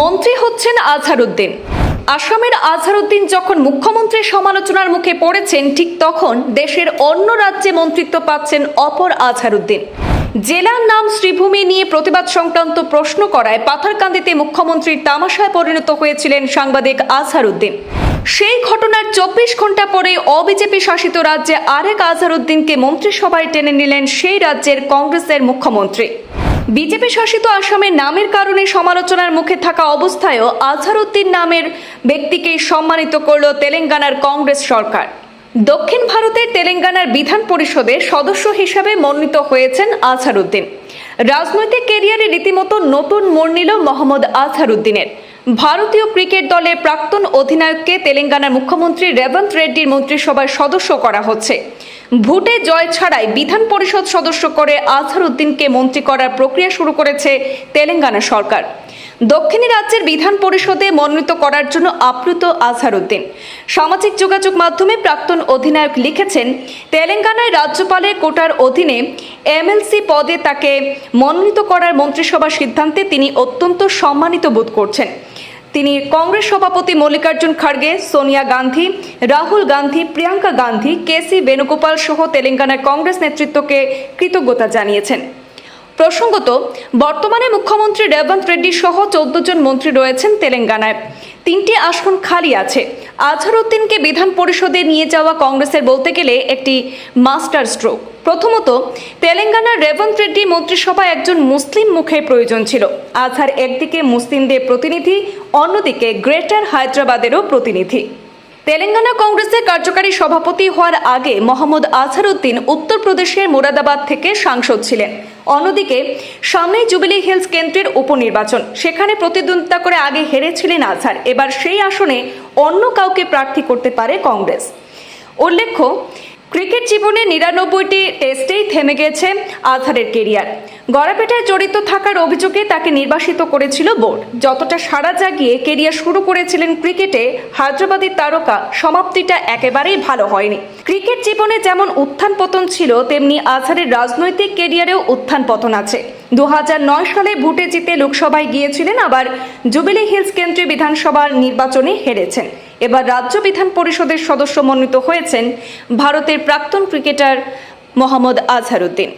মন্ত্রী হচ্ছেন আজহারউদ্দিন। আসামের আজহারউদ্দিন যখন মুখ্যমন্ত্রীর সমালোচনার মুখে পড়েছেন, ঠিক তখন দেশের অন্য রাজ্যে মন্ত্রিত্ব পাচ্ছেন অপর আজহারউদ্দিন। জেলার নাম শ্রীভূমি নিয়ে প্রতিবাদ সংক্রান্ত প্রশ্ন করায় পাথারকান্দিতে মুখ্যমন্ত্রীর তামাশায় পরিণত হয়েছিলেন সাংবাদিক আজহারউদ্দিন। সেই ঘটনার চব্বিশ ঘণ্টা পরে অবিজেপি শাসিত রাজ্যে আরেক আজহারউদ্দিনকে মন্ত্রিসভায় টেনে নিলেন সেই রাজ্যের কংগ্রেসের মুখ্যমন্ত্রী। বিজেপি শাসিত আসামের নামের কারণে সমালোচনার মুখে থাকা অবস্থায়ও আজহারউদ্দিন নামের ব্যক্তিকে সম্মানিত করল তেলেঙ্গানার কংগ্রেস সরকার। দক্ষিণ ভারতের তেলেঙ্গানার বিধান পরিষদের সদস্য হিসাবে মনোনীত হয়েছেন আজহারউদ্দিন। রাজনৈতিক কেরিয়ারে রীতিমতো নতুন মোড় নিল মোহাম্মদ আজহারউদ্দিনের। ভারতীয় ক্রিকেট দলের প্রাক্তন অধিনায়ককে তেলেঙ্গানার মুখ্যমন্ত্রী রেবন্ত রেড্ডির মন্ত্রিসভার সদস্য করা হচ্ছে। ভোটে জয় ছাড়াই বিধান পরিষদ সদস্য করে আজহারউদ্দিনকে মন্ত্রী করার প্রক্রিয়া শুরু করেছে তেলেঙ্গানা সরকার। দক্ষিণী রাজ্যের বিধান পরিষদে মনোনীত করার জন্য আপ্লুত আজহারউদ্দিন। সামাজিক যোগাযোগ মাধ্যমে প্রাক্তন অধিনায়ক লিখেছেন তেলেঙ্গানায় রাজ্যপালের কোটার অধীনে এমএলসি পদে তাকে মনোনীত করার মন্ত্রিসভার সিদ্ধান্তে তিনি অত্যন্ত সম্মানিত বোধ করছেন। তিনি কংগ্রেস সভাপতি মল্লিকার্জুন খাড়গে, সোনিয়া গান্ধী, রাহুল গান্ধী, প্রিয়াঙ্কা গান্ধী, কেসি বেণুগোপাল সহ তেলেঙ্গানার কংগ্রেস নেতৃত্বকে কৃতজ্ঞতা জানিয়েছেন। প্রসঙ্গত, বর্তমানে মুখ্যমন্ত্রী রেবন্ত রেড্ডি সহ চোদ্দ জন মন্ত্রী রয়েছেন তেলেঙ্গানায়। তিনটি আসন খালি আছে। আজহারউদ্দিনকে বিধান পরিষদে নিয়ে যাওয়া কংগ্রেসের বলতে গেলে একটি মাস্টার স্ট্রোক। প্রথমত, তেলেঙ্গানার রেবন্ত রেড্ডি মন্ত্রিসভায় একজন মুসলিম মুখের প্রয়োজন ছিল। আজহার একদিকে মুসলিমদের প্রতিনিধি, অন্যদিকে গ্রেটার হায়দ্রাবাদেরও প্রতিনিধি। তেলেঙ্গানা কংগ্রেসের কার্যকারী সভাপতি হওয়ার আগে মোহাম্মদ আজহারউদ্দিন উত্তরপ্রদেশের মোরাদাবাদ থেকে সাংসদ ছিলেন। অন্যদিকে সামনেই জুবিলি হিলস কেন্দ্রের উপনির্বাচন। সেখানে প্রতিদ্বন্দ্বিতা করে আগে হেরেছিলেন আজহার। এবার সেই আসনে অন্য কাউকে প্রার্থী করতে পারে কংগ্রেস। উল্লেখ্য ক্রিকেট জীবনে নিরানব্বইটি টেস্টেই থেমে গেছে আজহারের কেরিয়ার। গড়াপেটায় জড়িত থাকার অভিযোগে তাকে নির্বাসিত করেছিল বোর্ড। যতটা সাড়া জাগিয়ে কেরিয়ার শুরু করেছিলেন ক্রিকেটে হায়দ্রাবাদের তারকা সমাপ্তিটা একেবারেই ভালো হয়নি। ক্রিকেট জীবনে যেমন উত্থান পতন ছিল, তেমনি আজহারের রাজনৈতিক কেরিয়ারেও উত্থান পতন আছে। দু হাজার নয় সালে ভোটে জিতে লোকসভায় গিয়েছিলেন, আবার জুবিলি হিলস কেন্দ্রীয় বিধানসভার নির্বাচনে হেরেছেন। এবার রাজ্য বিধান পরিষদের সদস্য মনোনীত হয়েছেন ভারতের প্রাক্তন ক্রিকেটার মোহাম্মদ আজহারউদ্দিন।